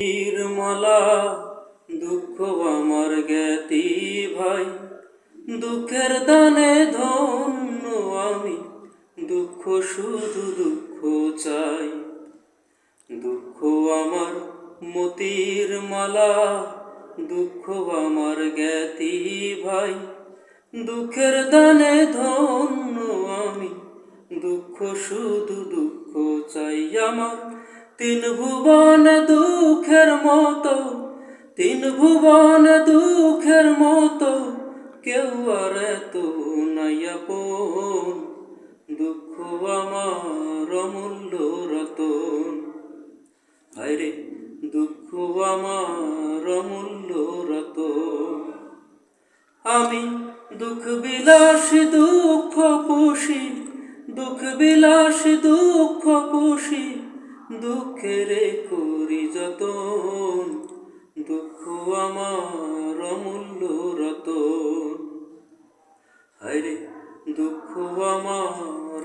নির্মলা, দুঃখ আমার জ্ঞাতি ভাই। দুঃখের দানে ধন্য আমি, দুঃখ শুধু দুঃখ চাই। দুঃখ আমার মতির মালা, দুঃখ আমার জ্ঞাতি ভাই। দুঃখের দানে ধন্য আমি, দুঃখ শুধু দুঃখ চাই আমার। তিন ভুবন দুঃখের মতো, তিন ভুবন দুঃখের মতো, কেউ আর নাই আপন। দুঃখ আমার অমূল্য রতন। হায়রে দুঃখ আমার অমূল্য রতন। আমি দুঃখ বিলাসী দুঃখ পুষি, দুঃখ বিলাসী দুঃখ পুষি দুঃখের করি যত দুঃখ আমার অমূল্য রত হায় দুঃখ আমার